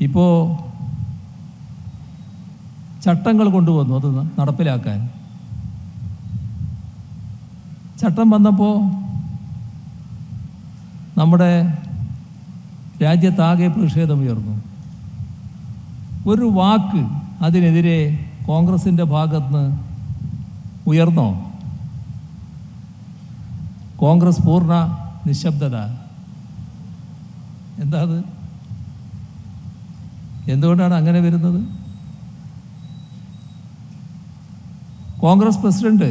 ഇപ്പോൾ ചട്ടങ്ങൾ കൊണ്ടുവന്നു അത് നടപ്പിലാക്കാൻ. ചട്ടം വന്നപ്പോൾ നമ്മുടെ രാജ്യത്താകെ പ്രതിഷേധമുയർന്നു. ഒരു വാക്ക് അതിനെതിരെ കോൺഗ്രസിന്റെ ഭാഗത്തുനിന്ന് ഉയർന്നോ? കോൺഗ്രസ് പൂർണ നിശബ്ദത. എന്താ അത്? എന്തുകൊണ്ടാണ് അങ്ങനെ വരുന്നത്? കോൺഗ്രസ് പ്രസിഡന്റ്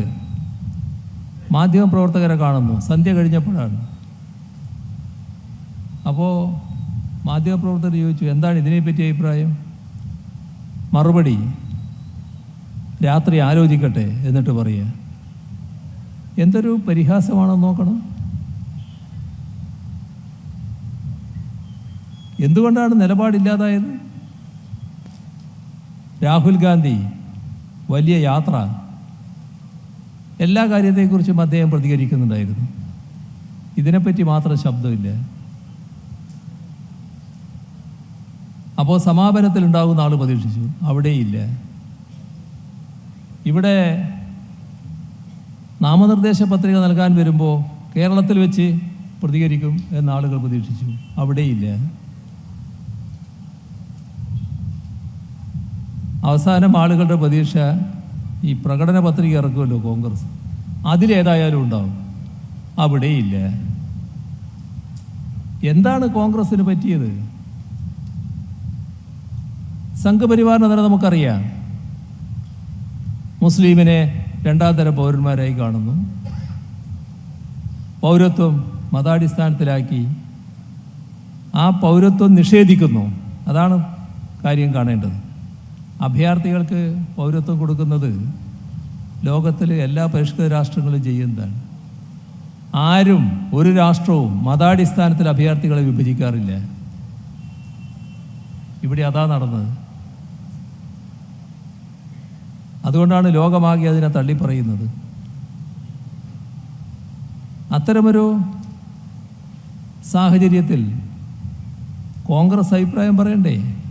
മാധ്യമപ്രവർത്തകരെ കാണുന്നു സന്ധ്യ കഴിഞ്ഞപ്പോഴാണ്. അപ്പോൾ മാധ്യമപ്രവർത്തകർ ചോദിച്ചു എന്താണ് ഇതിനെപ്പറ്റി അഭിപ്രായം? മറുപടി രാത്രി ആലോചിക്കട്ടെ എന്നിട്ട് പറയുക. എന്തൊരു പരിഹാസമാണെന്ന് നോക്കണം. എന്തുകൊണ്ടാണ് നിലപാടില്ലാതായത്? രാഹുൽ ഗാന്ധി വലിയ യാത്ര. എല്ലാ കാര്യത്തെക്കുറിച്ചും അദ്ദേഹം പ്രതികരിക്കുന്നുണ്ടായിരുന്നു. ഇതിനെപ്പറ്റി മാത്രം ശബ്ദമില്ല. അപ്പോൾ സമാപനത്തിൽ ഉണ്ടാകുന്ന ആൾ പ്രതീക്ഷിച്ചു. അവിടെയില്ല. ഇവിടെ നാമനിർദ്ദേശ പത്രിക നൽകാൻ വരുമ്പോൾ കേരളത്തിൽ വെച്ച് പ്രതികരിക്കും എന്ന ആളുകൾ പ്രതീക്ഷിച്ചു. അവിടെയില്ല. അവസാനം ആളുകളുടെ പ്രതീക്ഷ ഈ പ്രകടന പത്രിക ഇറക്കുമല്ലോ കോൺഗ്രസ്. അതിലേതായാലും ഉണ്ടാവും. അവിടെയില്ല. എന്താണ് കോൺഗ്രസിന് പറ്റിയത്? സംഘപരിവാറിനെ തന്നെ നമുക്കറിയാം. മുസ്ലിമിനെ രണ്ടാം തരം പൗരന്മാരായി കാണുന്നു. പൗരത്വം മതാടിസ്ഥാനത്തിലാക്കി ആ പൗരത്വം നിഷേധിക്കുന്നു. അതാണ് കാര്യം കാണേണ്ടത്. അഭയാർത്ഥികൾക്ക് പൗരത്വം കൊടുക്കുന്നത് ലോകത്തിലെ എല്ലാ പരിഷ്കൃത രാഷ്ട്രങ്ങളും ചെയ്യുന്നതാണ്. ആരും ഒരു രാഷ്ട്രവും മതാടിസ്ഥാനത്തിൽ അഭയാർത്ഥികളെ വിഭജിക്കാറില്ല. ഇവിടെ അതാ നടന്നത്. അതുകൊണ്ടാണ് ലോകമാകെ അതിനെ തള്ളിപ്പറയുന്നത്. അത്തരമൊരു സാഹചര്യത്തിൽ കോൺഗ്രസ് അഭിപ്രായം പറയണ്ടേ?